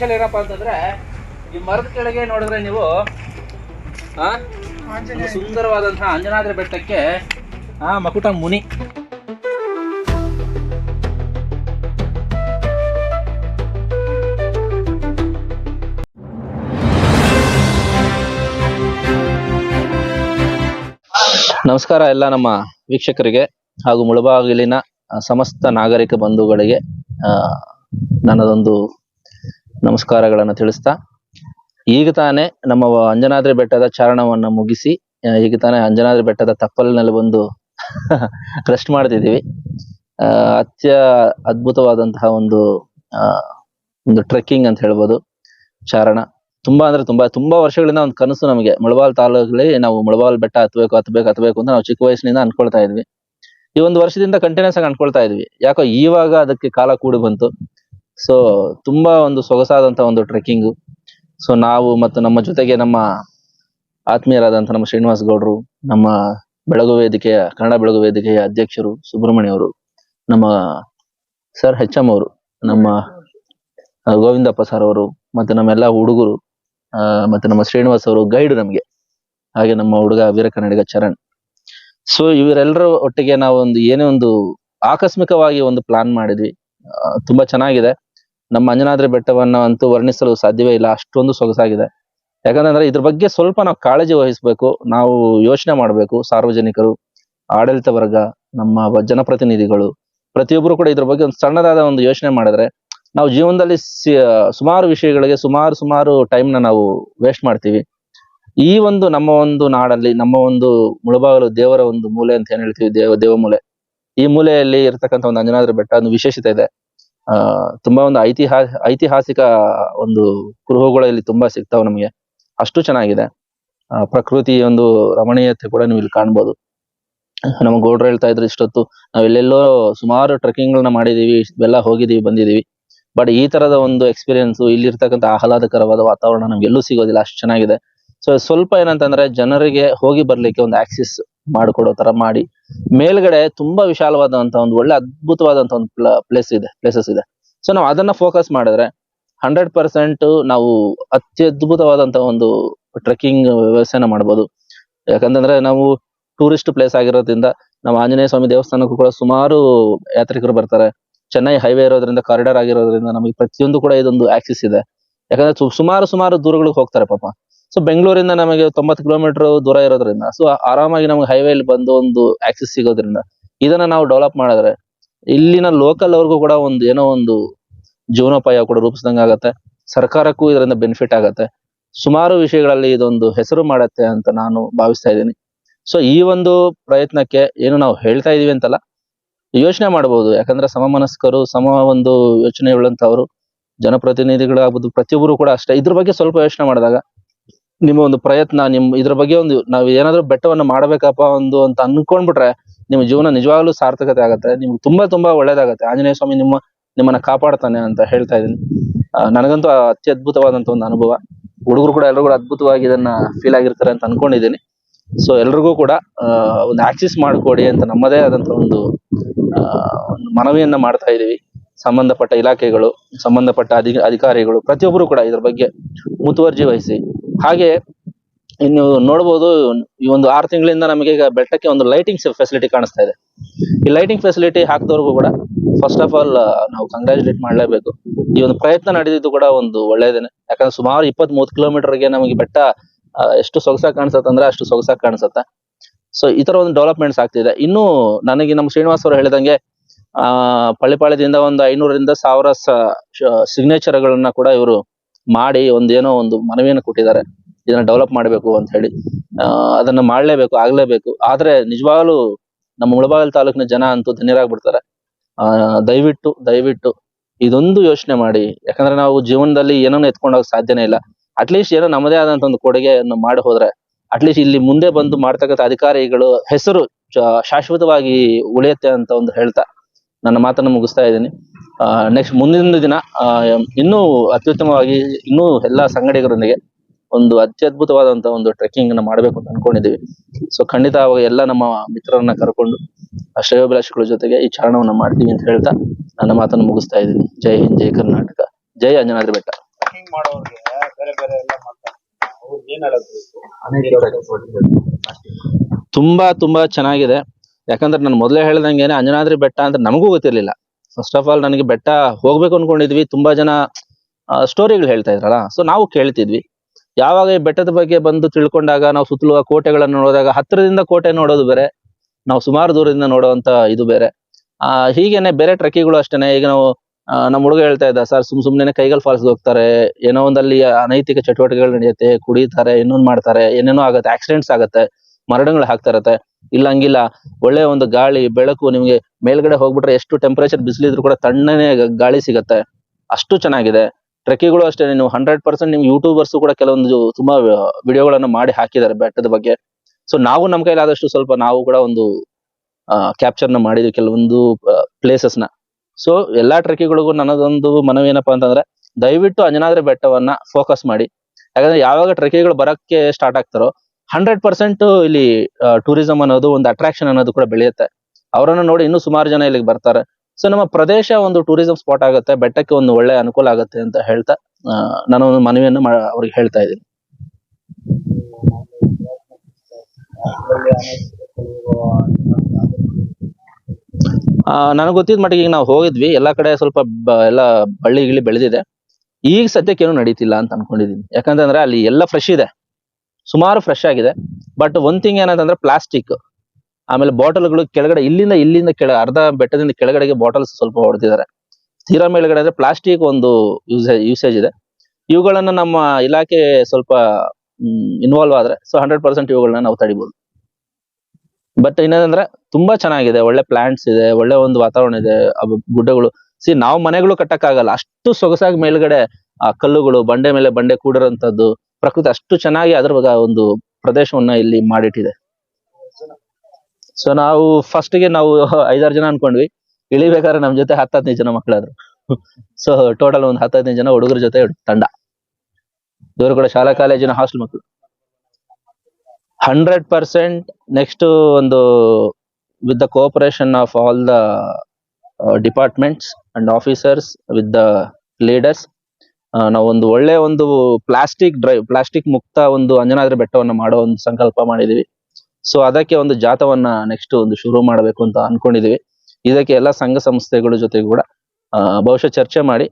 Special ಏನಪ್ಪ ಅಂತಂದ್ರೆ ಈ ಮರದ ಕೆಳಗೆ ನೋಡಿದ್ರೆ ನೀವು ಸುಂದರವಾದಂತಹ ಅಂಜನಾದ್ರಿ ಬೆಟ್ಟಕ್ಕೆ ಆ ಮಕುಟ ಮುನಿ. ನಮಸ್ಕಾರ ಎಲ್ಲ ನಮ್ಮ ವೀಕ್ಷಕರಿಗೆ ಹಾಗೂ ಮುಳಬಾಗಿಲಿನ ಸಮಸ್ತ ನಾಗರಿಕ ಬಂಧುಗಳಿಗೆ ಆ, ನನ್ನದೊಂದು ನಮಸ್ಕಾರಗಳನ್ನು ತಿಳಿಸ್ತಾ, ಈಗ ತಾನೇ ನಮ್ಮ ಅಂಜನಾದ್ರಿ ಬೆಟ್ಟದ ಚಾರಣವನ್ನ ಮುಗಿಸಿ ಈಗ ತಾನೇ ಅಂಜನಾದ್ರಿ ಬೆಟ್ಟದ ತಪ್ಪಲಿನಲ್ಲಿ ಬಂದು ರೆಸ್ಟ್ ಮಾಡ್ತಿದ್ದೀವಿ. ಅತ್ಯ ಅದ್ಭುತವಾದಂತಹ ಒಂದು ಒಂದು ಟ್ರೆಕ್ಕಿಂಗ್ ಅಂತ ಹೇಳ್ಬೋದು, ಚಾರಣ. ತುಂಬಾ ಅಂದ್ರೆ ತುಂಬಾ ತುಂಬಾ ವರ್ಷಗಳಿಂದ ಒಂದು ಕನಸು ನಮಗೆ. ಮುಳಬಾಲ್ ತಾಲೂಕಲ್ಲಿ ನಾವು ಮುಳಬಾಲ್ ಬೆಟ್ಟ ಹತ್ಬೇಕು ಹತ್ಬೇಕು ಹತ್ಬೇಕು ಅಂತ ನಾವು ಚಿಕ್ಕ ವಯಸ್ಸಿನಿಂದ ಅನ್ಕೊಳ್ತಾ ಇದ್ವಿ. ಈ ಒಂದು ವರ್ಷದಿಂದ ಕಂಟಿನ್ಯೂಸ್ ಆಗಿ ಅನ್ಕೊಳ್ತಾ ಇದ್ವಿ. ಯಾಕೋ ಇವಾಗ ಅದಕ್ಕೆ ಕಾಲ ಕೂಡಿ ಬಂತು. ಸೊ ತುಂಬಾ ಒಂದು ಸೊಗಸಾದಂತ ಒಂದು ಟ್ರೆಕ್ಕಿಂಗ್ ಸೊ ನಾವು ಮತ್ತು ನಮ್ಮ ಜೊತೆಗೆ ನಮ್ಮ ಆತ್ಮೀಯರಾದಂತ ನಮ್ಮ ಶ್ರೀನಿವಾಸ್ ಗೌಡ್ರು, ನಮ್ಮ ಬೆಳಗು ವೇದಿಕೆಯ, ಕನ್ನಡ ಬೆಳಗು ವೇದಿಕೆಯ ಅಧ್ಯಕ್ಷರು ಸುಬ್ರಹ್ಮಣ್ಯ ಅವರು ನಮ್ಮ ಸರ್ ಹೆಚ್ ಎಂ ಅವರು, ನಮ್ಮ ಗೋವಿಂದಪ್ಪ ಸರ್ ಅವರು ಮತ್ತೆ ನಮ್ಮೆಲ್ಲ ಹುಡುಗರು ಮತ್ತೆ ನಮ್ಮ ಶ್ರೀನಿವಾಸ್ ಅವರು ಗೈಡ್ ನಮಗೆ. ಹಾಗೆ ನಮ್ಮ ಹುಡುಗ ವೀರ ಕನ್ನಡಿಗ ಚರಣ್. ಸೊ ಇವರೆಲ್ಲರ ಒಟ್ಟಿಗೆ ನಾವು ಒಂದು ಏನೇ ಒಂದು ಆಕಸ್ಮಿಕವಾಗಿ ಒಂದು ಪ್ಲಾನ್ ಮಾಡಿದ್ವಿ. ತುಂಬಾ ಚೆನ್ನಾಗಿದೆ. ನಮ್ಮ ಅಂಜನಾದ್ರಿ ಬೆಟ್ಟವನ್ನ ಅಂತೂ ವರ್ಣಿಸಲು ಸಾಧ್ಯವೇ ಇಲ್ಲ. ಅಷ್ಟೊಂದು ಸೊಗಸಾಗಿದೆ. ಯಾಕಂದ್ರೆ ಇದ್ರ ಬಗ್ಗೆ ಸ್ವಲ್ಪ ನಾವು ಕಾಳಜಿ ವಹಿಸ್ಬೇಕು, ನಾವು ಯೋಚನೆ ಮಾಡಬೇಕು ಸಾರ್ವಜನಿಕರು, ಆಡಳಿತ ವರ್ಗ, ನಮ್ಮ ಜನಪ್ರತಿನಿಧಿಗಳು. ಪ್ರತಿಯೊಬ್ಬರು ಕೂಡ ಇದ್ರ ಬಗ್ಗೆ ಒಂದು ಸಣ್ಣದಾದ ಒಂದು ಯೋಚನೆ ಮಾಡಿದ್ರೆ ನಾವು ಜೀವನದಲ್ಲಿ ಸುಮಾರು ವಿಷಯಗಳಿಗೆ ಸುಮಾರು ಸುಮಾರು ಟೈಮ್ನ ನಾವು ವೇಸ್ಟ್ ಮಾಡ್ತೀವಿ. ಈ ಒಂದು ನಮ್ಮ ಒಂದು ನಾಡಲ್ಲಿ, ನಮ್ಮ ಒಂದು ಮುಳಬಾಗಲು ದೇವರ ಒಂದು ಮೂಲೆ ಅಂತ ಏನ್ ಹೇಳ್ತೀವಿ? ದೇವ ದೇವ ಮೂಲೆ ಈ ಮೂಲೆಯಲ್ಲಿ ಇರ್ತಕ್ಕಂಥ ಒಂದು ಅಂಜನಾದ್ರಿ ಬೆಟ್ಟ ಒಂದು ವಿಶೇಷತೆ ಇದೆ. ತುಂಬಾ ಒಂದು ಐತಿಹಾ ಐತಿಹಾಸಿಕ ಒಂದು ಕುರುಹುಗಳು ಇಲ್ಲಿ ತುಂಬಾ ಸಿಗ್ತಾವೆ ನಮಗೆ. ಅಷ್ಟು ಚೆನ್ನಾಗಿದೆ. ಆ, ಪ್ರಕೃತಿ ಒಂದು ರಮಣೀಯತೆ ಕೂಡ ನೀವು ಇಲ್ಲಿ ಕಾಣ್ಬೋದು. ನಮ್ಮ ಗೌಡ್ರು ಹೇಳ್ತಾ ಇದ್ರು ಇಷ್ಟೊತ್ತು ನಾವ್ ಎಲ್ಲೆಲ್ಲೋ ಸುಮಾರು ಟ್ರೆಕ್ಕಿಂಗ್ ಗಳನ್ನ ಮಾಡಿದೀವಿ ಇಷ್ಟೆಲ್ಲ ಹೋಗಿದೀವಿ ಬಂದಿದೀವಿ. ಬಟ್ ಈ ತರದ ಒಂದು ಎಕ್ಸ್ಪೀರಿಯನ್ಸ್ ಇಲ್ಲಿರ್ತಕ್ಕಂಥ ಆಹ್ಲಾದಕರವಾದ ವಾತಾವರಣ ನಮ್ಗೆ ಎಲ್ಲೂ ಸಿಗೋದಿಲ್ಲ ಅಷ್ಟು ಚೆನ್ನಾಗಿದೆ. ಸೊ ಸ್ವಲ್ಪ ಏನಂತಂದ್ರೆ ಜನರಿಗೆ ಹೋಗಿ ಬರ್ಲಿಕ್ಕೆ ಒಂದು ಆಕ್ಸಿಸ್ ಮಾಡಿಕೊಡೋ ತರ ಮಾಡಿ ಮೇಲ್ಗಡೆ ತುಂಬಾ ವಿಶಾಲವಾದಂತ ಒಂದು ಒಳ್ಳೆ ಅದ್ಭುತವಾದಂತ ಒಂದು ಪ್ಲೇಸ್ ಇದೆ ಪ್ಲೇಸಸ್ ಇದೆ. ಸೊ ನಾವು ಅದನ್ನ ಫೋಕಸ್ ಮಾಡಿದ್ರೆ ಹಂಡ್ರೆಡ್ ಪರ್ಸೆಂಟ್ ನಾವು ಅತ್ಯದ್ಭುತವಾದಂತ ಒಂದು ಟ್ರೆಕ್ಕಿಂಗ್ ವ್ಯವಸ್ಥೆನ ಮಾಡ್ಬೋದು. ಯಾಕಂತಂದ್ರೆ ನಾವು ಟೂರಿಸ್ಟ್ ಪ್ಲೇಸ್ ಆಗಿರೋದ್ರಿಂದ ನಮ್ಮ ಆಂಜನೇಯ ಸ್ವಾಮಿ ದೇವಸ್ಥಾನಕ್ಕೂ ಕೂಡ ಸುಮಾರು ಯಾತ್ರಿಕರು ಬರ್ತಾರೆ. ಚೆನ್ನೈ ಹೈವೇ ಇರೋದ್ರಿಂದ ಕಾರಿಡಾರ್ ಆಗಿರೋದ್ರಿಂದ ನಮಗೆ ಪ್ರತಿಯೊಂದು ಕೂಡ ಇದೊಂದು ಆಕ್ಸಿಸ್ ಇದೆ. ಯಾಕಂದ್ರೆ ಸುಮಾರು ಸುಮಾರು ದೂರಗಳಿಗೆ ಹೋಗ್ತಾರೆ ಪಾಪ. ಸೊ ಬೆಂಗಳೂರಿಂದ ನಮಗೆ ತೊಂಬತ್ತು ಕಿಲೋಮೀಟರ್ ದೂರ ಇರೋದ್ರಿಂದ ಸೊ ಆರಾಮಾಗಿ ನಮಗೆ ಹೈವೇಲಿ ಬಂದು ಒಂದು ಆಕ್ಸಿಸ್ ಸಿಗೋದ್ರಿಂದ, ಇದನ್ನ ನಾವು ಡೆವಲಪ್ ಮಾಡಿದ್ರೆ, ಇಲ್ಲಿನ ಲೋಕಲ್ ಅವ್ರಿಗೂ ಕೂಡ ಒಂದು ಏನೋ ಒಂದು ಜೀವನೋಪಾಯ ಕೂಡ ರೂಪಿಸಿದಂಗೆ ಆಗತ್ತೆ. ಸರ್ಕಾರಕ್ಕೂ ಇದರಿಂದ ಬೆನಿಫಿಟ್ ಆಗತ್ತೆ. ಸುಮಾರು ವಿಷಯಗಳಲ್ಲಿ ಇದೊಂದು ಹೆಸರು ಮಾಡತ್ತೆ ಅಂತ ನಾನು ಭಾವಿಸ್ತಾ ಇದ್ದೀನಿ. ಸೊ ಈ ಒಂದು ಪ್ರಯತ್ನಕ್ಕೆ ಏನು ನಾವು ಹೇಳ್ತಾ ಇದೀವಿ ಅಂತಲ್ಲ, ಯೋಚನೆ ಮಾಡಬಹುದು ಯಾಕಂದ್ರೆ ಸಮಮನಸ್ಕರು, ಸಮ ಒಂದು ಯೋಚನೆ ಉಳ್ಳಂತವರು ಜನಪ್ರತಿನಿಧಿಗಳಾಗ್ಬೋದು ಪ್ರತಿಯೊಬ್ಬರು ಕೂಡ ಅಷ್ಟೇ. ಇದ್ರ ಬಗ್ಗೆ ಸ್ವಲ್ಪ ಯೋಚನೆ ಮಾಡಿದಾಗ ನಿಮ್ಮ ಒಂದು ಪ್ರಯತ್ನ, ನಿಮ್ ಇದ್ರ ಬಗ್ಗೆ ಒಂದು ನಾವು ಏನಾದ್ರು ಬೆಟ್ಟವನ್ನ ಮಾಡ್ಬೇಕಪ್ಪ ಒಂದು ಅಂತ ಅನ್ಕೊಂಡ್ಬಿಟ್ರೆ ನಿಮ್ಮ ಜೀವನ ನಿಜವಾಗ್ಲೂ ಸಾರ್ಥಕತೆ ಆಗತ್ತೆ. ನಿಮ್ಗೆ ತುಂಬಾ ತುಂಬಾ ಒಳ್ಳೇದಾಗತ್ತೆ. ಆಂಜನೇಯ ಸ್ವಾಮಿ ನಿಮ್ಮ, ನಿಮ್ಮನ್ನ ಕಾಪಾಡ್ತಾನೆ ಅಂತ ಹೇಳ್ತಾ ಇದ್ದೀನಿ. ನನಗಂತೂ ನನಗಂತೂ ಅತ್ಯದ್ಭುತವಾದಂತ ಒಂದು ಅನುಭವ. ಹುಡುಗರು ಕೂಡ ಎಲ್ಲರೂ ಕೂಡ ಅದ್ಭುತವಾಗಿ ಇದನ್ನ ಫೀಲ್ ಆಗಿರ್ತಾರೆ ಅಂತ ಅನ್ಕೊಂಡಿದ್ದೀನಿ. ಸೊ ಎಲ್ರಿಗೂ ಕೂಡ ಒಂದು ಆಕ್ಸಿಸ್ ಮಾಡಿಕೊಡಿ ಅಂತ ನಮ್ಮದೇ ಆದಂತ ಒಂದು ಮನವಿಯನ್ನ ಮಾಡ್ತಾ ಇದೀವಿ. ಸಂಬಂಧಪಟ್ಟ ಇಲಾಖೆಗಳು, ಸಂಬಂಧಪಟ್ಟ ಅಧಿ ಅಧಿಕಾರಿಗಳು ಪ್ರತಿಯೊಬ್ಬರು ಕೂಡ ಇದ್ರ ಬಗ್ಗೆ ಮುತುವರ್ಜಿ ವಹಿಸಿ ಹಾಗೆ ಇನ್ನು ನೋಡಬಹುದು ಈ ಒಂದು ಆರು ತಿಂಗಳಿಂದ ನಮಗೆ ಈಗ ಬೆಟ್ಟಕ್ಕೆ ಒಂದು ಲೈಟಿಂಗ್ ಫೆಸಿಲಿಟಿ ಕಾಣಿಸ್ತಾ ಇದೆ. ಈ ಲೈಟಿಂಗ್ ಫೆಸಿಲಿಟಿ ಹಾಕಿದವ್ರಿಗೂ ಕೂಡ ಫಸ್ಟ್ ಆಫ್ ಆಲ್ ನಾವು ಕಂಗ್ರಾಚುಲೇಟ್ ಮಾಡಲೇಬೇಕು. ಈ ಒಂದು ಪ್ರಯತ್ನ ನಡೆದಿದ್ದು ಕೂಡ ಒಂದು ಒಳ್ಳೆಯದೇನೆ ಯಾಕಂದ್ರೆ ಸುಮಾರು ಇಪ್ಪತ್ತ್ ಮೂವತ್ತು ಕಿಲೋಮೀಟರ್ಗೆ ನಮಗೆ ಬೆಟ್ಟ ಎಷ್ಟು ಸೊಗಸಾಗಿ ಕಾಣಿಸುತ್ತೆ ಅಂದ್ರೆ ಅಷ್ಟು ಸೊಗಸಾಗಿ ಕಾಣಿಸತ್ತೆ. ಸೊ ಈ ತರ ಒಂದು ಡೆವಲಪ್ಮೆಂಟ್ಸ್ ಆಗ್ತಿದೆ. ಇನ್ನು ನನಗೆ ನಮ್ಮ ಶ್ರೀನಿವಾಸ್ ಅವರು ಹೇಳಿದಂಗೆ, ಆ, ಪಳ್ಳಿಪಾಳ್ಯದಿಂದ ಒಂದು ಐನೂರರಿಂದ ಸಾವಿರ ಸಿಗ್ನೇಚರ್ಗಳನ್ನ ಕೂಡ ಇವರು ಮಾಡಿ ಒಂದೇನೋ ಒಂದು ಮನವಿಯನ್ನು ಕೊಟ್ಟಿದ್ದಾರೆ. ಇದನ್ನ ಡೆವಲಪ್ ಮಾಡಬೇಕು ಅಂತ ಹೇಳಿ. ಅದನ್ನ ಮಾಡ್ಲೇಬೇಕು, ಆಗ್ಲೇಬೇಕು. ಆದ್ರೆ ನಿಜವಾಗ್ಲೂ ನಮ್ಮ ಮುಳಬಾಗಿಲು ತಾಲೂಕಿನ ಜನ ಅಂತೂ ಧನ್ಯರಾಗ್ಬಿಡ್ತಾರೆ. ಆ, ದಯವಿಟ್ಟು ದಯವಿಟ್ಟು ಇದೊಂದು ಯೋಚನೆ ಮಾಡಿ. ಯಾಕಂದ್ರೆ ನಾವು ಜೀವನದಲ್ಲಿ ಏನನ್ನು ಎತ್ಕೊಂಡೋಗ ಸಾಧ್ಯನೇ ಇಲ್ಲ. ಅಟ್ಲೀಸ್ಟ್ ಏನೋ ನಮ್ಮದೇ ಆದಂತ ಒಂದು ಕೊಡುಗೆಯನ್ನು ಮಾಡಿ ಹೋದ್ರೆ ಅಟ್ಲೀಸ್ಟ್ ಇಲ್ಲಿ ಮುಂದೆ ಬಂದು ಮಾಡ್ತಕ್ಕಂಥ ಅಧಿಕಾರಿಗಳು ಹೆಸರು ಶಾಶ್ವತವಾಗಿ ಉಳಿಯುತ್ತೆ ಅಂತ ಒಂದು ಹೇಳ್ತಾ ನನ್ನ ಮಾತನ್ನು ಮುಗಿಸ್ತಾ ಇದ್ದೀನಿ. ನೆಕ್ಸ್ಟ್ ಮುಂದಿನ ದಿನ ಇನ್ನೂ ಅತ್ಯುತ್ತಮವಾಗಿ ಇನ್ನೂ ಎಲ್ಲಾ ಸಂಗಡಿಗರೊಂದಿಗೆ ಒಂದು ಅತ್ಯದ್ಭುತವಾದಂತಹ ಒಂದು ಟ್ರೆಕ್ಕಿಂಗ್ ಅನ್ನ ಮಾಡಬೇಕು ಅಂತ ಅನ್ಕೊಂಡಿದೀವಿ ಸೊ ಖಂಡಿತ ಅವಾಗ ಎಲ್ಲ ನಮ್ಮ ಮಿತ್ರರನ್ನ ಕರ್ಕೊಂಡು ಆ ಶ್ರೇಯೋಭಿಲಾಷಿಗಳ ಜೊತೆಗೆ ಈ ಚಾರಣವನ್ನ ಮಾಡ್ತೀವಿ ಅಂತ ಹೇಳ್ತಾ ನನ್ನ ಮಾತನ್ನು ಮುಗಿಸ್ತಾ ಇದ್ದೀನಿ. ಜೈ ಹಿಂದ್ ಜೈ ಕರ್ನಾಟಕ. ಜೈ ಅಂಜನಾದ್ರಿ ಬೆಟ್ಟ. ತುಂಬಾ ತುಂಬಾ ಚೆನ್ನಾಗಿದೆ. ಯಾಕಂದ್ರೆ ನಾನು ಮೊದಲೇ ಹೇಳ್ದಂಗೆನೆ ಅಂಜನಾದ್ರಿ ಬೆಟ್ಟ ಅಂತ ನಮಗೂ ಗೊತ್ತಿರ್ಲಿಲ್ಲ. ಫಸ್ಟ್ ಆಫ್ ಆಲ್ ನನಗೆ ಬೆಟ್ಟ ಹೋಗ್ಬೇಕು ಅನ್ಕೊಂಡಿದ್ವಿ. ತುಂಬಾ ಜನ ಸ್ಟೋರಿಗಳು ಹೇಳ್ತಾ ಇದ್ರಲ್ಲ. ಸೊ ನಾವು ಕೇಳ್ತಿದ್ವಿ. ಯಾವಾಗ ಈ ಬೆಟ್ಟದ ಬಗ್ಗೆ ಬಂದು ತಿಳ್ಕೊಂಡಾಗ, ನಾವು ಸುತ್ತಲುವ ಕೋಟೆಗಳನ್ನು ನೋಡಿದಾಗ, ಹತ್ತಿರದಿಂದ ಕೋಟೆ ನೋಡೋದು ಬೇರೆ, ನಾವು ಸುಮಾರು ದೂರದಿಂದ ನೋಡುವಂತ ಇದು ಬೇರೆ. ಆ, ಹೀಗೇನೆ ಬೇರೆ ಟ್ರಕ್ಕಿಗಳು ಅಷ್ಟೇನೆ. ಈಗ ನಾವು ನಮ್ಮ ಹುಡುಗ ಹೇಳ್ತಾ ಇದ್ದ, ಸರ್, ಸುಮ್ ಸುಮ್ನೆ ಕೈಗಲ್ ಫಾಲ್ಸ್ ಹೋಗ್ತಾರೆ. ಏನೋ ಒಂದಲ್ಲಿ ಅನೈತಿಕ ಚಟುವಟಿಕೆಗಳು ನಡೆಯುತ್ತೆ. ಕುಡಿತಾರೆ, ಇನ್ನೊಂದ್ ಮಾಡ್ತಾರೆ. ಏನೇನೋ ಆಗುತ್ತೆ ಆಕ್ಸಿಡೆಂಟ್ಸ್ ಆಗುತ್ತೆ. ಮರಣಗಳು ಹಾಕ್ತಾ ಇರತ್ತೆ. ಇಲ್ಲ ಹಂಗಿಲ್ಲ ಒಳ್ಳೆ ಒಂದು ಗಾಳಿ, ಬೆಳಕು ನಿಮಗೆ ಮೇಲ್ಗಡೆ ಹೋಗ್ಬಿಟ್ರೆ ಎಷ್ಟು ಟೆಂಪರೇಚರ್ ಬಿಸಿಲಿದ್ರು ಕೂಡ ತಣ್ಣನೆ ಗಾಳಿ ಸಿಗುತ್ತೆ. ಅಷ್ಟು ಚೆನ್ನಾಗಿದೆ. ಟ್ರೆಕ್ಕಿಗಳು ಅಷ್ಟೇ, ನೀವು ಹಂಡ್ರೆಡ್ ಪರ್ಸೆಂಟ್ ನಿಮ್ಗೆ ಯೂಟ್ಯೂಬರ್ಸ್ ಕೂಡ ಕೆಲವೊಂದು ತುಂಬಾ ವಿಡಿಯೋಗಳನ್ನ ಮಾಡಿ ಹಾಕಿದ್ದಾರೆ ಬೆಟ್ಟದ ಬಗ್ಗೆ. ಸೊ ನಾವು ನಮ್ಮ ಕೈಲಾದಷ್ಟು ಸ್ವಲ್ಪ ನಾವು ಕೂಡ ಒಂದು ಕ್ಯಾಪ್ಚರ್ನ ಮಾಡಿದ್ವಿ ಕೆಲವೊಂದು ಪ್ಲೇಸಸ್ನ. ಸೊ ಎಲ್ಲಾ ಟ್ರೆಕ್ಕಿಗಳಿಗೂ ನನ್ನದೊಂದು ಮನವಿ ಏನಪ್ಪಾ ಅಂತಂದ್ರೆ, ದಯವಿಟ್ಟು ಅಂಜನಾದ್ರಿ ಬೆಟ್ಟವನ್ನ ಫೋಕಸ್ ಮಾಡಿ. ಯಾಕಂದ್ರೆ ಯಾವಾಗ ಟ್ರೆಕ್ಕಿಗಳು ಬರಕ್ಕೆ ಸ್ಟಾರ್ಟ್ ಆಗ್ತಾರೋ ಹಂಡ್ರೆಡ್ ಪರ್ಸೆಂಟ್ ಇಲ್ಲಿ ಟೂರಿಸಂ ಅನ್ನೋದು ಒಂದು ಅಟ್ರಾಕ್ಷನ್ ಅನ್ನೋದು ಕೂಡ ಬೆಳೆಯುತ್ತೆ. ಅವರನ್ನ ನೋಡಿ ಇನ್ನೂ ಸುಮಾರು ಜನ ಇಲ್ಲಿಗೆ ಬರ್ತಾರೆ. ಸೊ ನಮ್ಮ ಪ್ರದೇಶ ಒಂದು ಟೂರಿಸಂ ಸ್ಪಾಟ್ ಆಗುತ್ತೆ. ಬೆಟ್ಟಕ್ಕೆ ಒಂದು ಒಳ್ಳೆ ಅನುಕೂಲ ಆಗುತ್ತೆ ಅಂತ ಹೇಳ್ತಾ ನಾನು ಒಂದು ಮನವಿಯನ್ನು ಅವ್ರಿಗೆ ಹೇಳ್ತಾ ಇದ್ದೀನಿ. ನನಗೆ ಗೊತ್ತಿದ್ದ ಮಟ್ಟಿಗೆ ಈಗ ನಾವು ಹೋಗಿದ್ವಿ. ಎಲ್ಲಾ ಕಡೆ ಸ್ವಲ್ಪ ಎಲ್ಲ ಬಳ್ಳಿ ಗಿಳಿ ಬೆಳೆದಿದೆ. ಈಗ ಸದ್ಯಕ್ಕೆ ಏನು ನಡೀತಿಲ್ಲ ಅಂತ ಅನ್ಕೊಂಡಿದೀನಿ. ಯಾಕಂತಂದ್ರೆ ಅಲ್ಲಿ ಎಲ್ಲ ಫ್ರೆಶ್ ಇದೆ. ಸುಮಾರು ಫ್ರೆಶ್ ಆಗಿದೆ. ಬಟ್ ಒಂದ್ ಥಿಂಗ್ ಏನಂತಂದ್ರೆ ಪ್ಲಾಸ್ಟಿಕ್ ಆಮೇಲೆ ಬಾಟಲ್ಗಳು ಕೆಳಗಡೆ, ಇಲ್ಲಿಂದ ಇಲ್ಲಿಂದ ಕೆಳ, ಅರ್ಧ ಬೆಟ್ಟದಿಂದ ಕೆಳಗಡೆಗೆ ಬಾಟಲ್ಸ್ ಸ್ವಲ್ಪ ಹೊಡೆದಿದ್ದಾರೆ ತೀರಾ ಮೇಲ್ಗಡೆ ಅಂದ್ರೆ ಪ್ಲಾಸ್ಟಿಕ್ ಒಂದು ಯೂಸೇಜ್ ಯೂಸೇಜ್ ಇದೆ. ಇವುಗಳನ್ನ ನಮ್ಮ ಇಲಾಖೆ ಸ್ವಲ್ಪ ಇನ್ವಾಲ್ವ್ ಆದ್ರೆ ಸೊ ಹಂಡ್ರೆಡ್ ಪರ್ಸೆಂಟ್ ಇವುಗಳನ್ನ ನಾವು ತಡಿಬಹುದು ಬಟ್ ಇನ್ನೇನಂದ್ರೆ ತುಂಬಾ ಚೆನ್ನಾಗಿದೆ. ಒಳ್ಳೆ ಪ್ಲಾಂಟ್ಸ್ ಇದೆ, ಒಳ್ಳೆ ಒಂದು ವಾತಾವರಣ ಇದೆ ಗುಡ್ಡಗಳು. ಸಿ ನಾವು ಮನೆಗಳು ಕಟ್ಟಕ್ಕಾಗಲ್ಲ. ಅಷ್ಟು ಸೊಗಸಾಗಿ ಮೇಲ್ಗಡೆ, ಆ, ಕಲ್ಲುಗಳು, ಬಂಡೆ ಮೇಲೆ ಬಂಡೆ ಕೂಡಿರೋಂಥದ್ದು ಪ್ರಕೃತಿ ಅಷ್ಟು ಚೆನ್ನಾಗಿ ಅದ್ರ ಒಂದು ಪ್ರದೇಶವನ್ನ ಇಲ್ಲಿ ಮಾಡಿಟ್ಟಿದೆ. ಸೊ ನಾವು ಫಸ್ಟ್ಗೆ ನಾವು ಐದಾರು ಜನ ಅನ್ಕೊಂಡ್ವಿ. ಇಳಿಬೇಕಾದ್ರೆ ನಮ್ ಜೊತೆ ಹತ್ತು ಹದಿನೈದು ಜನ ಮಕ್ಕಳಾದ್ರು ಸೊ ಟೋಟಲ್ ಒಂದು ಹತ್ತು ಹದಿನೈದು ಜನ ಹುಡುಗರ ಜೊತೆ ತಂಡ. ಇವರು ಕೂಡ ಶಾಲಾ ಕಾಲೇಜಿನ ಹಾಸ್ಟೆಲ್ ಮಕ್ಕಳು ಹಂಡ್ರೆಡ್ ಪರ್ಸೆಂಟ್ ನೆಕ್ಸ್ಟ್ ಒಂದು with the cooperation of all the departments and officers with the leaders ನಾವು ಒಂದು ಒಳ್ಳೆ ಒಂದು ಪ್ಲಾಸ್ಟಿಕ್ ಡ್ರೈ, ಪ್ಲಾಸ್ಟಿಕ್ ಮುಕ್ತ ಒಂದು ಅಂಜನಾದ್ರಿ ಬೆಟ್ಟವನ್ನ ಮಾಡೋ ಒಂದು ಸಂಕಲ್ಪ ಮಾಡಿದೀವಿ. ಸೊ ಅದಕ್ಕೆ ಒಂದು ಜಾಥವನ್ನ ನೆಕ್ಸ್ಟ್ ಒಂದು ಶುರು ಮಾಡಬೇಕು ಅಂತ ಅನ್ಕೊಂಡಿದೀವಿ. ಇದಕ್ಕೆ ಎಲ್ಲ ಸಂಘ ಸಂಸ್ಥೆಗಳ ಜೊತೆ ಕೂಡ ಬಹುಶಃ ಚರ್ಚೆ ಮಾಡಿ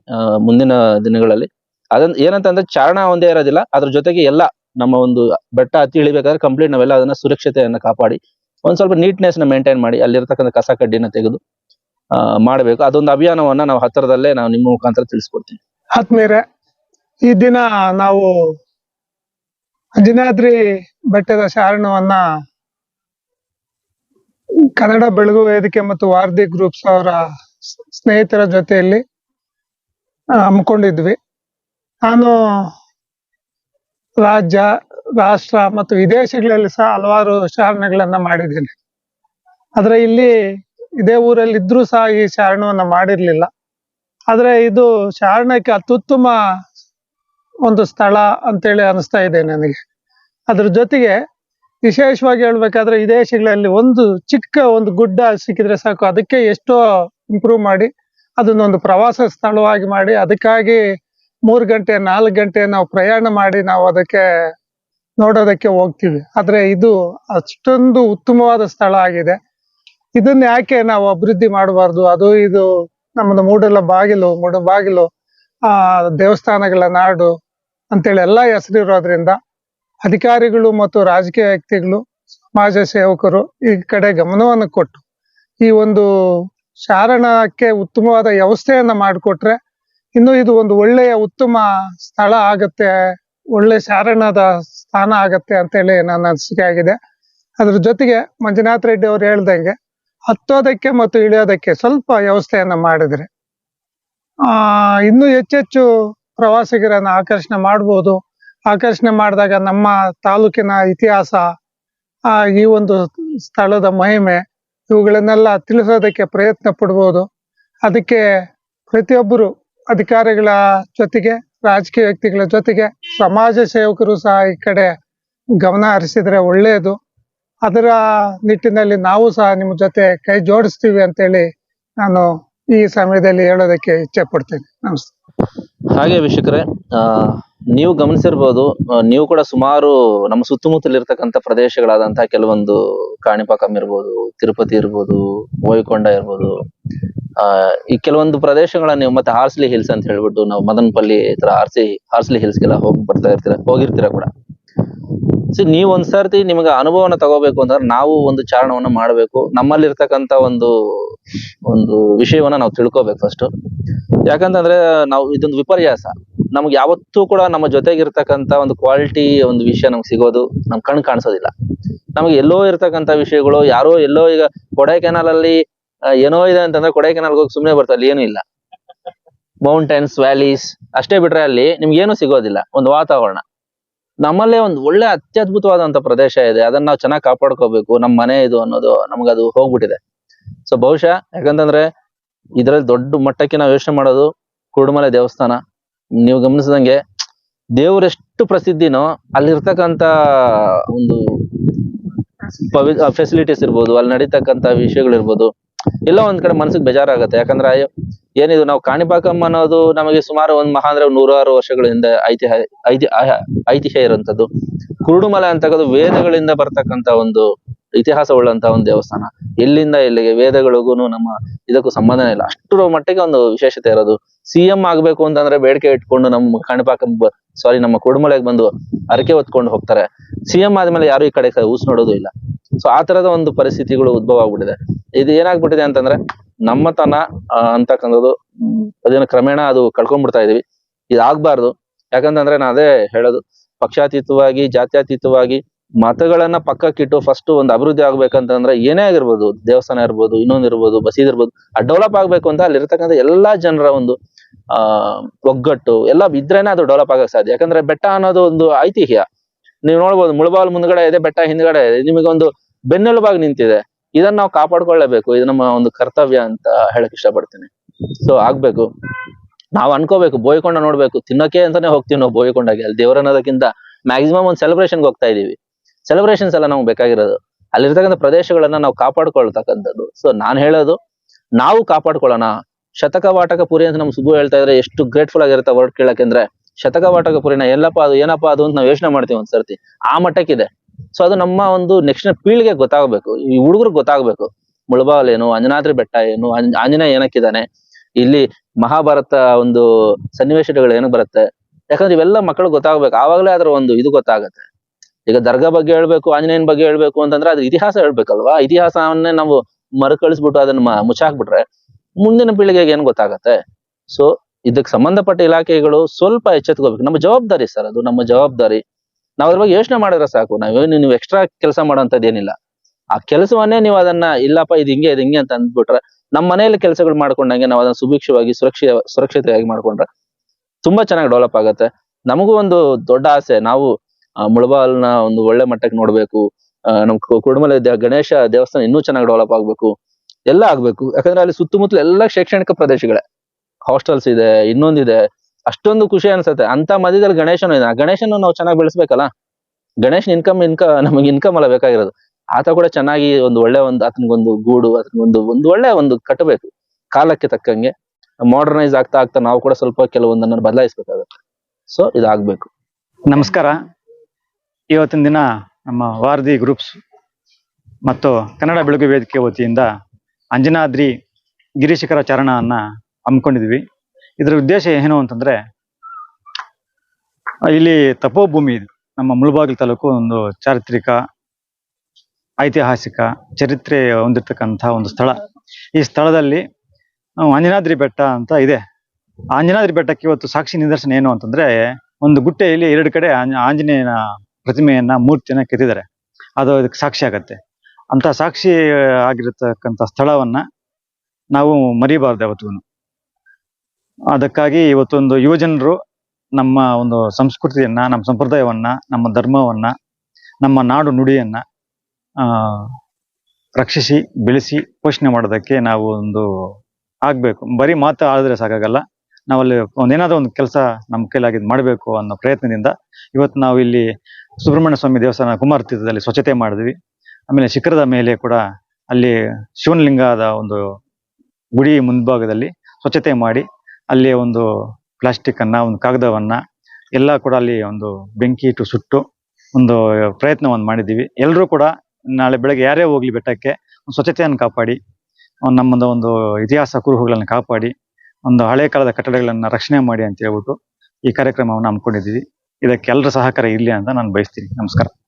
ಮುಂದಿನ ದಿನಗಳಲ್ಲಿ. ಅದನ್ನ ಏನಂತಂದ್ರೆ ಚಾರಣ ಒಂದೇ ಇರೋದಿಲ್ಲ. ಅದ್ರ ಜೊತೆಗೆ ಎಲ್ಲ ನಮ್ಮ ಒಂದು ಬೆಟ್ಟ ಹತ್ತಿ ಇಳಿಬೇಕಾದ್ರೆ ಕಂಪ್ಲೀಟ್ ನಾವೆಲ್ಲ ಅದನ್ನ ಸುರಕ್ಷತೆಯನ್ನ ಕಾಪಾಡಿ, ಒಂದ್ ಸ್ವಲ್ಪ ನೀಟ್ನೆಸ್ನ ಮೇಂಟೈನ್ ಮಾಡಿ, ಅಲ್ಲಿರ್ತಕ್ಕಂಥ ಕಸ ಕಡ್ಡಿನ ತೆಗೆದು ಮಾಡಬೇಕು. ಅದೊಂದು ಅಭಿಯಾನವನ್ನ ನಾವು ಹತ್ತಿರದಲ್ಲೇ ನಾವು ನಿಮ್ಮ ಮುಖಾಂತರ ತಿಳಿಸ್ಕೊಡ್ತೀವಿ. ಆತ್ಮೀಯರೇ, ಈ ದಿನ ನಾವು ಅಂಜನಾದ್ರಿ ಬೆಟ್ಟದ ಶಾರಣವನ್ನ ಕನ್ನಡ ಬೆಳಗು ವೇದಿಕೆ ಮತ್ತು ವಾರ್ದಿ ಗ್ರೂಪ್ಸ್ ಅವರ ಸ್ನೇಹಿತರ ಜೊತೆಯಲ್ಲಿ ಹಮ್ಮಿಕೊಂಡಿದ್ವಿ. ನಾನು ರಾಜ್ಯ, ರಾಷ್ಟ್ರ ಮತ್ತು ವಿದೇಶಗಳಲ್ಲಿ ಸಹ ಹಲವಾರು ಶಾರಣಗಳನ್ನ ಮಾಡಿದ್ದೀನಿ. ಆದ್ರೆ ಇಲ್ಲಿ ಇದೇ ಊರಲ್ಲಿ ಇದ್ರೂ ಸಹ ಈ ಶಾರಣವನ್ನ ಮಾಡಿರ್ಲಿಲ್ಲ. ಆದ್ರೆ ಇದು ಶಾರಣಕ್ಕೆ ಅತ್ಯುತ್ತಮ ಒಂದು ಸ್ಥಳ ಅಂತೇಳಿ ಅನಿಸ್ತಾ ಇದೆ ನನಗೆ. ಅದ್ರ ಜೊತೆಗೆ ವಿಶೇಷವಾಗಿ ಹೇಳ್ಬೇಕಾದ್ರೆ ವಿದೇಶಗಳಲ್ಲಿ ಒಂದು ಚಿಕ್ಕ ಒಂದು ಗುಡ್ಡ ಸಿಕ್ಕಿದ್ರೆ ಸಾಕು. ಅದಕ್ಕೆ ಎಷ್ಟೋ ಇಂಪ್ರೂವ್ ಮಾಡಿ, ಅದನ್ನೊಂದು ಪ್ರವಾಸ ಸ್ಥಳವಾಗಿ ಮಾಡಿ, ಅದಕ್ಕಾಗಿ ಮೂರು ಗಂಟೆ, ನಾಲ್ಕು ಗಂಟೆ ನಾವು ಪ್ರಯಾಣ ಮಾಡಿ ನಾವು ಅದಕ್ಕೆ ನೋಡೋದಕ್ಕೆ ಹೋಗ್ತೀವಿ. ಆದರೆ ಇದು ಅಷ್ಟೊಂದು ಉತ್ತಮವಾದ ಸ್ಥಳ ಆಗಿದೆ. ಇದನ್ನ ಯಾಕೆ ನಾವು ಅಭಿವೃದ್ಧಿ ಮಾಡಬಾರ್ದು? ಅದು ಇದು ನಮ್ಮದು ಮೂಡಲ ಬಾಗಿಲು, ಮೂಡ ಬಾಗಿಲು, ಆ, ದೇವಸ್ಥಾನಗಳ ನಾಡು ಅಂತೇಳಿ ಎಲ್ಲ ಹೆಸರಿರೋದ್ರಿಂದ ಅಧಿಕಾರಿಗಳು ಮತ್ತು ರಾಜಕೀಯ ವ್ಯಕ್ತಿಗಳು, ಸಮಾಜ ಸೇವಕರು ಈ ಕಡೆ ಗಮನವನ್ನು ಕೊಟ್ಟು ಈ ಒಂದು ಶಾರಣಕ್ಕೆ ಉತ್ತಮವಾದ ವ್ಯವಸ್ಥೆಯನ್ನ ಮಾಡಿಕೊಟ್ರೆ ಇನ್ನು ಇದು ಒಂದು ಒಳ್ಳೆಯ ಉತ್ತಮ ಸ್ಥಳ ಆಗತ್ತೆ, ಒಳ್ಳೆ ಶಾರಣದ ಸ್ಥಾನ ಆಗತ್ತೆ ಅಂತೇಳಿ ನನ್ನ ಅನಿಸಿಕೆ ಆಗಿದೆ. ಅದ್ರ ಜೊತೆಗೆ ಮಂಜುನಾಥ್ ರೆಡ್ಡಿ ಅವ್ರು ಹೇಳ್ದಂಗೆ ಹತ್ತೋದಕ್ಕೆ ಮತ್ತು ಇಳಿಯೋದಕ್ಕೆ ಸ್ವಲ್ಪ ವ್ಯವಸ್ಥೆಯನ್ನ ಮಾಡಿದ್ರೆ, ಆ, ಇನ್ನೂ ಹೆಚ್ಚೆಚ್ಚು ಪ್ರವಾಸಿಗರನ್ನ ಆಕರ್ಷಣೆ ಮಾಡ್ಬೋದು. ಆಕರ್ಷಣೆ ಮಾಡಿದಾಗ ನಮ್ಮ ತಾಲೂಕಿನ ಇತಿಹಾಸ, ಆ, ಈ ಒಂದು ಸ್ಥಳದ ಮಹಿಮೆ ಇವುಗಳನ್ನೆಲ್ಲ ತಿಳಿಸೋದಕ್ಕೆ ಪ್ರಯತ್ನ ಪಡ್ಬೋದು. ಅದಕ್ಕೆ ಪ್ರತಿಯೊಬ್ಬರು ಅಧಿಕಾರಿಗಳ ಜೊತೆಗೆ, ರಾಜಕೀಯ ವ್ಯಕ್ತಿಗಳ ಜೊತೆಗೆ ಸಮಾಜ ಸೇವಕರು ಸಹ ಈ ಕಡೆ ಗಮನ ಹರಿಸಿದ್ರೆ ಒಳ್ಳೆಯದು ಅದರ ನಿಟ್ಟಿನಲ್ಲಿ ನಾವು ಸಹ ನಿಮ್ಮ ಜೊತೆ ಕೈ ಜೋಡಿಸ್ತೀವಿ ಅಂತೇಳಿ ನಾನು ಈ ಸಮಯದಲ್ಲಿ ಹೇಳೋದಕ್ಕೆ ಇಚ್ಛೆ ಪಡ್ತೇನೆ. ನಮಸ್ತೆ. ಹಾಗೆ ವೀಕ್ಷಕರೇ ನೀವು ಗಮನಿಸಿರ್ಬೋದು ನೀವು ಕೂಡ ಸುಮಾರು ನಮ್ಮ ಸುತ್ತಮುತ್ತಲಿರ್ತಕ್ಕಂಥ ಪ್ರದೇಶಗಳಾದಂತಹ ಕೆಲವೊಂದು ಕಾಣಿಪಾಕಂ ಇರ್ಬೋದು, ತಿರುಪತಿ ಇರ್ಬೋದು ಹೋಯಿಕೊಂಡ ಇರ್ಬೋದು, ಆ, ಈ ಕೆಲವೊಂದು ಪ್ರದೇಶಗಳ ನೀವು ಮತ್ತೆ ಹಾರ್ಸ್ಲಿ ಹಿಲ್ಸ್ ಅಂತ ಹೇಳ್ಬಿಟ್ಟು ನಾವು ಮದನಪಲ್ಲಿ ಈ ತರ ಹಾರ್ಸಿ ಹಾರ್ಸ್ಲಿ ಹಿಲ್ಸ್ಗೆಲ್ಲ ಹೋಗಿ ಬರ್ತಾ ಇರ್ತೀರ, ಹೋಗಿರ್ತೀರ ಕೂಡ. ಸೊ ನೀವು ಒಂದ್ ಸರ್ತಿ ನಿಮಗೆ ಅನುಭವನ ತಗೋಬೇಕು ಅಂದ್ರೆ ನಾವು ಒಂದು ಚಾರಣವನ್ನ ಮಾಡಬೇಕು. ನಮ್ಮಲ್ಲಿರ್ತಕ್ಕಂಥ ಒಂದು ಒಂದು ವಿಷಯವನ್ನ ನಾವು ತಿಳ್ಕೋಬೇಕು ಫಸ್ಟ್ ಯಾಕಂತಂದ್ರೆ ನಾವು ಇದೊಂದು ವಿಪರ್ಯಾಸ. ನಮ್ಗೆ ಯಾವತ್ತೂ ಕೂಡ ನಮ್ಮ ಜೊತೆಗಿರ್ತಕ್ಕಂಥ ಒಂದು ಕ್ವಾಲಿಟಿ ಒಂದು ವಿಷಯ ನಮ್ಗೆ ಸಿಗೋದು ನಮ್ ಕಣ್ ಕಾಣಿಸೋದಿಲ್ಲ. ನಮಗೆ ಎಲ್ಲೋ ಇರ್ತಕ್ಕಂಥ ವಿಷಯಗಳು, ಯಾರೋ ಎಲ್ಲೋ ಈಗ ಕೊಡೈಕೆನಾಲ್ ಅಲ್ಲಿ ಏನೋ ಇದೆ ಅಂತಂದ್ರೆ ಕೊಡೈಕೆನಾಲ್ ಹೋಗಿ ಸುಮ್ಮನೆ ಬರ್ತಾ ಅಲ್ಲಿ ಏನೂ ಇಲ್ಲ. ಮೌಂಟೈನ್ಸ್ ವ್ಯಾಲೀಸ್ ಅಷ್ಟೇ ಬಿಟ್ರೆ ಅಲ್ಲಿ ನಿಮ್ಗೆ ಏನು ಸಿಗೋದಿಲ್ಲ. ಒಂದು ವಾತಾವರಣ. ನಮ್ಮಲ್ಲೇ ಒಂದು ಒಳ್ಳೆ ಅತ್ಯದ್ಭುತವಾದಂತ ಪ್ರದೇಶ ಇದೆ. ಅದನ್ನ ನಾವು ಚೆನ್ನಾಗಿ ಕಾಪಾಡ್ಕೋಬೇಕು. ನಮ್ಮ ಮನೆ ಇದು ಅನ್ನೋದು ನಮ್ಗದು ಹೋಗ್ಬಿಟ್ಟಿದೆ. ಸೊ ಬಹುಶಃ ಯಾಕಂತಂದ್ರೆ ಇದ್ರಲ್ಲಿ ದೊಡ್ಡ ಮಟ್ಟಕ್ಕೆ ನಾವು ಯೋಚನೆ ಮಾಡೋದು ಕುರುಡುಮಲೆ ದೇವಸ್ಥಾನ. ನೀವು ಗಮನಿಸಿದಂಗೆ ದೇವ್ರೆಷ್ಟು ಪ್ರಸಿದ್ಧಿನೋ ಅಲ್ಲಿರ್ತಕ್ಕಂತ ಒಂದು ಫೆಸಿಲಿಟೀಸ್ ಇರ್ಬೋದು, ಅಲ್ಲಿ ನಡೀತಕ್ಕಂಥ ವಿಷಯಗಳಿರ್ಬೋದು. ಎಲ್ಲೋ ಒಂದ್ ಕಡೆ ಮನಸ್ಸಿಗೆ ಬೇಜಾರಾಗತ್ತೆ. ಯಾಕಂದ್ರೆ ಏನಿದು ನಾವು ಕಾಣಿಪಾಕಂ ಅನ್ನೋದು ನಮಗೆ ಸುಮಾರು ಒಂದ್ ಮಹಾ ಅಂದ್ರೆ ನೂರಾರು ವರ್ಷಗಳ ಹಿಂದೆ ಐತಿಹ್ಯ, ಐತಿ ಐತಿಹ್ಯ ಇರುವಂತದ್ದು. ಕುರುಡುಮಲೆ ಅಂತಕ್ಕದ್ದು ವೇದಗಳಿಂದ ಬರ್ತಕ್ಕಂತ ಒಂದು ಇತಿಹಾಸ ಉಳ್ಳಂತ ಒಂದು ದೇವಸ್ಥಾನ. ಎಲ್ಲಿಂದ ಎಲ್ಲಿಗೆ ವೇದಗಳಿಗೂ ನಮ್ಮ ಇದಕ್ಕೂ ಸಂಬಂಧನೇ ಇಲ್ಲ. ಅಷ್ಟರ ಮಟ್ಟಿಗೆ ಒಂದು ವಿಶೇಷತೆ ಇರೋದು. ಸಿ ಎಂ ಆಗ್ಬೇಕು ಅಂತಂದ್ರೆ ಬೇಡಿಕೆ ಇಟ್ಕೊಂಡು ನಮ್ಮ ಕಣಪಾಕ ಸಾರಿ ನಮ್ಮ ಕುಡುಮಲೆಗೆ ಬಂದು ಅರಕೆ ಹೊತ್ಕೊಂಡು ಹೋಗ್ತಾರೆ. ಸಿ ಎಂ ಆದ್ಮೇಲೆ ಯಾರು ಈ ಕಡೆ ಊಸ್ ನೋಡೋದು ಇಲ್ಲ. ಸೊ ಆ ತರದ ಒಂದು ಪರಿಸ್ಥಿತಿಗಳು ಉದ್ಭವ ಆಗ್ಬಿಟ್ಟಿದೆ. ಇದು ಏನಾಗ್ಬಿಟ್ಟಿದೆ ಅಂತಂದ್ರೆ ನಮ್ಮತನ ಅಂತಕ್ಕಂಥದ್ದು ಮ್, ಅದೇನು ಕ್ರಮೇಣ ಅದು ಕಳ್ಕೊಂಡ್ಬಿಡ್ತಾ ಇದೀವಿ. ಇದಾಗ್ಬಾರ್ದು. ಯಾಕಂತಂದ್ರೆ ನಾ ಅದೇ ಹೇಳೋದು. ಪಕ್ಷಾತೀತವಾಗಿ ಜಾತ್ಯತೀತವಾಗಿ ಮತಗಳನ್ನ ಪಕ್ಕಕ್ಕಿಟ್ಟು ಫಸ್ಟ್ ಒಂದು ಅಭಿವೃದ್ಧಿ ಆಗ್ಬೇಕಂತಂದ್ರೆ ಏನೇ ಆಗಿರ್ಬೋದು, ದೇವಸ್ಥಾನ ಇರ್ಬೋದು, ಇನ್ನೊಂದು ಇರ್ಬೋದು, ಮಸೀದ್ ಇರ್ಬೋದು ಆ ಡೆವಲಪ್ ಆಗ್ಬೇಕು ಅಂತ ಅಲ್ಲಿರ್ತಕ್ಕಂಥ ಎಲ್ಲಾ ಜನರ ಒಂದು, ಆ, ಒಗ್ಗಟ್ಟು ಎಲ್ಲ ಇದ್ರೇನೆ ಅದು ಡೆವಲಪ್ ಆಗಕ್ ಸಾಧ್ಯ. ಯಾಕಂದ್ರೆ ಬೆಟ್ಟ ಅನ್ನೋದು ಒಂದು ಐತಿಹ್ಯ. ನೀವು ನೋಡ್ಬೋದು, ಮುಳಬಾಲ್ ಮುಂದ್ಗಡೆ ಇದೆ, ಬೆಟ್ಟ ಹಿಂದ್ಗಡೆ ಇದೆ ನಿಮಗೊಂದು ಬೆನ್ನೆಲುಬಾಗಿ ನಿಂತಿದೆ. ಇದನ್ನ ನಾವು ಕಾಪಾಡ್ಕೊಳ್ಳೇಬೇಕು, ಇದು ನಮ್ಮ ಒಂದು ಕರ್ತವ್ಯ ಅಂತ ಹೇಳಕ್ ಇಷ್ಟಪಡ್ತೀನಿ. ಸೊ ಆಗ್ಬೇಕು. ನಾವು ಅನ್ಕೋಬೇಕು, ಬೋಯ್ಕೊಂಡ ನೋಡ್ಬೇಕು. ತಿನ್ನೋಕೆ ಅಂತಾನೆ ಹೋಗ್ತೀವಿ ನಾವು ಬೋಯ್ಕೊಂಡಾಗೆ. ಅಲ್ಲಿ ದೇವರನ್ನೋದಕ್ಕಿಂತ ಮ್ಯಾಕ್ಸಿಮಮ್ ಒಂದು ಸೆಲೆಬ್ರೇಷನ್ಗೆ ಹೋಗ್ತಾ ಇದೀವಿ. ಸೆಲೆಬ್ರೇಷನ್ಸ್ ಎಲ್ಲ ನಮ್ಗೆ ಬೇಕಾಗಿರೋದು. ಅಲ್ಲಿರ್ತಕ್ಕಂಥ ಪ್ರದೇಶಗಳನ್ನ ನಾವು ಕಾಪಾಡ್ಕೊಳ್ತಕ್ಕಂಥದ್ದು. ಸೊ ನಾನ್ ಹೇಳೋದು, ನಾವು ಕಾಪಾಡ್ಕೊಳ್ಳೋಣ. ಶತಕ ವಾಟಕ ಪುರಿ ಅಂತ ನಮ್ ಸುಬ್ಬು ಹೇಳ್ತಾ ಇದ್ರೆ ಎಷ್ಟು ಗ್ರೇಟ್ಫುಲ್ ಆಗಿರುತ್ತೆ ವರ್ಡ್ ಕೇಳಕ್ಕೆಂದ್ರೆ ಶತಕ ವಾಟಕ ಪುರಿನ ಎಲ್ಲಪ್ಪ ಅದು ಏನಪ್ಪ ಅದು ಅಂತ ನಾವು ಯೋಚನೆ ಮಾಡ್ತೀವಿ ಒಂದ್ಸರ್ತಿ ಆ ಮಟ್ಟಕ್ಕಿದೆ. ಸೊ ಅದು ನಮ್ಮ ಒಂದು ನೆಕ್ಸ್ಟ್ ಪೀಳಿಗೆ ಗೊತ್ತಾಗಬೇಕು. ಈ ಹುಡುಗರಿಗೆ ಗೊತ್ತಾಗಬೇಕು. ಮುಳಬಾಲ್ ಏನು, ಅಂಜನಾದ್ರಿ ಬೆಟ್ಟ ಏನು ಆಂಜ- ಆಂಜನೇಯ ಏನಕ್ಕಿದ್ದಾನೆ, ಇಲ್ಲಿ ಮಹಾಭಾರತ ಒಂದು ಸನ್ನಿವೇಶಗಳು ಏನಕ್ಕೆ ಬರುತ್ತೆ. ಯಾಕಂದ್ರೆ ಇವೆಲ್ಲ ಮಕ್ಕಳು ಗೊತ್ತಾಗಬೇಕು. ಆವಾಗಲೇ ಅದರ ಒಂದು ಇದು ಗೊತ್ತಾಗತ್ತೆ. ಈಗ ದರ್ಗಾ ಬಗ್ಗೆ ಹೇಳ್ಬೇಕು, ಆಂಜನೇಯನ ಬಗ್ಗೆ ಹೇಳ್ಬೇಕು ಅಂತಂದ್ರೆ ಅದ್ರ ಇತಿಹಾಸ ಹೇಳ್ಬೇಕಲ್ವಾ? ಇತಿಹಾಸವನ್ನೇ ನಾವು ಮರುಕಳಿಸ್ಬಿಟ್ಟು ಅದನ್ನ ಮುಚ್ಚಾಕ್ಬಿಟ್ರೆ ಮುಂದಿನ ಪೀಳಿಗೆಗೆ ಏನ್ ಗೊತ್ತಾಗತ್ತೆ? ಸೊ ಇದಕ್ಕೆ ಸಂಬಂಧಪಟ್ಟ ಇಲಾಖೆಗಳು ಸ್ವಲ್ಪ ಎಚ್ಚೆತ್ಕೋಬೇಕು ನಮ್ಮ ಜವಾಬ್ದಾರಿ ಸರ್ ಅದು, ನಮ್ಮ ಜವಾಬ್ದಾರಿ. ನಾವ್ ಅದ್ರ ಬಗ್ಗೆ ಯೋಚನೆ ಮಾಡಿದ್ರೆ ಸಾಕು, ನಾವೇನು ನೀವು ಎಕ್ಸ್ಟ್ರಾ ಕೆಲಸ ಮಾಡೋಂಥದ್ದೇನಿಲ್ಲ. ಆ ಕೆಲಸವನ್ನೇ ನೀವು ಅದನ್ನ, ಇಲ್ಲಪ್ಪ ಇದು ಹಿಂಗೆ ಇದು ಹಿಂಗೆ ಅಂತ ಅಂದ್ಬಿಟ್ರೆ ನಮ್ಮ ಮನೆಯಲ್ಲಿ ಕೆಲಸಗಳು ಮಾಡ್ಕೊಂಡಂಗೆ ನಾವು ಅದನ್ನ ಸುಭಿಕ್ಷವಾಗಿ, ಸುರಕ್ಷಿತ ಸುರಕ್ಷಿತವಾಗಿ ಮಾಡ್ಕೊಂಡ್ರೆ ತುಂಬಾ ಚೆನ್ನಾಗಿ ಡೆವಲಪ್ ಆಗುತ್ತೆ. ನಮಗೂ ಒಂದು ದೊಡ್ಡ ಆಸೆ, ನಾವು ಆ, ಮುಳಬಾಲ್ನ ಒಂದು ಒಳ್ಳೆ ಮಟ್ಟಕ್ಕೆ ನೋಡ್ಬೇಕು. ನಮ್ ಕು- ಕುಡುಮಲೆ ದೇ- ಗಣೇಶ ದೇವಸ್ಥಾನ ಇನ್ನೂ ಚೆನ್ನಾಗಿ ಡೆವಲಪ್ ಆಗ್ಬೇಕು. ಎಲ್ಲ ಆಗ್ಬೇಕು. ಯಾಕಂದ್ರೆ ಅಲ್ಲಿ ಸುತ್ತಮುತ್ತಲ ಎಲ್ಲ ಶೈಕ್ಷಣಿಕ ಪ್ರದೇಶಗಳೇ. ಹಾಸ್ಟೆಲ್ಸ್ ಇದೆ ಇನ್ನೊಂದಿದೆ. ಅಷ್ಟೊಂದು ಖುಷಿ ಅನ್ಸುತ್ತೆ. ಅಂತ ಮಧ್ಯದಲ್ಲಿ ಗಣೇಶನು ಇದೆ ಆ ಗಣೇಶನ ನಾವು ಚೆನ್ನಾಗಿ ಬೆಳೆಸ್ಬೇಕಲ್ಲ? ಗಣೇಶನ್ ಇನ್ಕಮ್ ಇನ್ಕ ನಮಗೆ ಇನ್ಕಮ್ ಅಲ್ಲ ಬೇಕಾಗಿರೋದು. ಆತ ಕೂಡ ಚೆನ್ನಾಗಿ ಒಂದು ಒಳ್ಳೆ ಒಂದು ಆತನಿಗೊಂದು ಗೂಡು ಆತನಿಗೊಂದು ಒಂದು ಒಳ್ಳೆ ಒಂದು ಕಟ್ಟಬೇಕು. ಕಾಲಕ್ಕೆ ತಕ್ಕಂಗೆ. ಮಾಡರ್ನೈಸ್ ಆಗ್ತಾ ಆಗ್ತಾ ನಾವು ಕೂಡ ಸ್ವಲ್ಪ ಕೆಲವೊಂದನ್ನ ಬದಲಾಯಿಸ್ಬೇಕಾಗತ್ತೆ. ಸೊ ಇದಾಗ್ಬೇಕು. ನಮಸ್ಕಾರ. ಇವತ್ತಿನ ದಿನ ನಮ್ಮ ವಾರದಿ ಗ್ರೂಪ್ಸ್ ಮತ್ತು ಕನ್ನಡ ಬೆಳಗು ವೇದಿಕೆ ವತಿಯಿಂದ ಅಂಜನಾದ್ರಿ ಗಿರಿಶಿಖರ ಚಾರಣವನ್ನ ಹಮ್ಮಿಕೊಂಡಿದ್ವಿ. ಇದರ ಉದ್ದೇಶ ಏನು ಅಂತಂದ್ರೆ, ಇಲ್ಲಿ ತಪೋಭೂಮಿ ನಮ್ಮ ಮುಳಬಾಗಿಲು ತಾಲೂಕು ಒಂದು ಚಾರಿತ್ರಿಕ, ಐತಿಹಾಸಿಕ ಚರಿತ್ರೆ ಹೊಂದಿರತಕ್ಕಂಥ ಒಂದು ಸ್ಥಳ. ಈ ಸ್ಥಳದಲ್ಲಿ ಅಂಜನಾದ್ರಿ ಬೆಟ್ಟ ಅಂತ ಇದೆ. ಆಂಜನಾದ್ರಿ ಬೆಟ್ಟಕ್ಕೆ ಇವತ್ತು ಸಾಕ್ಷಿ ನಿದರ್ಶನ ಏನು ಅಂತಂದ್ರೆ, ಒಂದು ಗುಟ್ಟೆಯಲ್ಲಿ ಎರಡು ಕಡೆ ಆಂಜ- ಆಂಜನೇಯನ ಪ್ರತಿಮೆಯನ್ನ ಮೂರ್ತಿಯನ್ನ ಕೆತ್ತಿದ್ದಾರೆ. ಅದು ಇದಕ್ಕೆ ಸಾಕ್ಷಿ ಆಗತ್ತೆ. ಅಂತ ಸಾಕ್ಷಿ ಆಗಿರತಕ್ಕಂಥ ಸ್ಥಳವನ್ನ ನಾವು ಮರಿಬಾರ್ದು ಯಾವತ್ತಿಗೂ ಅದಕ್ಕಾಗಿ ಇವತ್ತೊಂದು ಯುವಜನರು ನಮ್ಮ ಒಂದು ಸಂಸ್ಕೃತಿಯನ್ನ, ನಮ್ಮ ಸಂಪ್ರದಾಯವನ್ನ, ನಮ್ಮ ಧರ್ಮವನ್ನ, ನಮ್ಮ ನಾಡು ನುಡಿಯನ್ನ ರಕ್ಷಿಸಿ, ಬೆಳೆಸಿ ಪೋಷಣೆ ಮಾಡೋದಕ್ಕೆ ನಾವು ಒಂದು ಆಗ್ಬೇಕು. ಬರೀ ಮಾತು ಆಡಿದ್ರೆ ಸಾಕಾಗಲ್ಲ. ನಾವಲ್ಲಿ ಒಂದೇನಾದ್ರೂ ಒಂದು ಕೆಲಸ ನಮ್ಮ ಕೈಲಾಗಿದ್ದು ಮಾಡಬೇಕು ಅನ್ನೋ ಪ್ರಯತ್ನದಿಂದ ಇವತ್ತು ನಾವು ಇಲ್ಲಿ ಸುಬ್ರಹ್ಮಣ್ಯ ಸ್ವಾಮಿ ದೇವಸ್ಥಾನ ಕುಮಾರ ತೀರ್ಥದಲ್ಲಿ ಸ್ವಚ್ಛತೆ ಮಾಡಿದ್ವಿ. ಆಮೇಲೆ ಶಿಖರದ ಮೇಲೆ ಕೂಡ ಅಲ್ಲಿ ಶಿವನಲಿಂಗದ ಒಂದು ಗುಡಿ ಮುಂಭಾಗದಲ್ಲಿ ಸ್ವಚ್ಛತೆ ಮಾಡಿ ಅಲ್ಲಿ ಒಂದು ಪ್ಲಾಸ್ಟಿಕ್ ಅನ್ನ, ಒಂದು ಕಾಗದವನ್ನ ಎಲ್ಲ ಕೂಡ ಅಲ್ಲಿ ಒಂದು ಬೆಂಕಿ ಇಟ್ಟು ಸುಟ್ಟು ಒಂದು ಪ್ರಯತ್ನವನ್ನು ಮಾಡಿದ್ದೀವಿ. ಎಲ್ಲರೂ ಕೂಡ ನಾಳೆ ಬೆಳಗ್ಗೆ ಯಾರೇ ಹೋಗ್ಲಿ ಬೆಟ್ಟಕ್ಕೆ ಒಂದು ಸ್ವಚ್ಛತೆಯನ್ನು ಕಾಪಾಡಿ ನಮ್ಮದು ಒಂದು ಇತಿಹಾಸ ಕುರುಹುಗಳನ್ನು ಕಾಪಾಡಿ, ಒಂದು ಹಳೆ ಕಾಲದ ಕಟ್ಟಡಗಳನ್ನ ರಕ್ಷಣೆ ಮಾಡಿ ಅಂತ ಹೇಳ್ಬಿಟ್ಟು ಈ ಕಾರ್ಯಕ್ರಮವನ್ನು ಹಮ್ಮಿಕೊಂಡಿದ್ದೀವಿ. ಇದಕ್ಕೆ ಎಲ್ಲರ ಸಹಕಾರ ಇರಲಿ ಅಂತ ನಾನು ಬಯಸ್ತೀನಿ. ನಮಸ್ಕಾರ.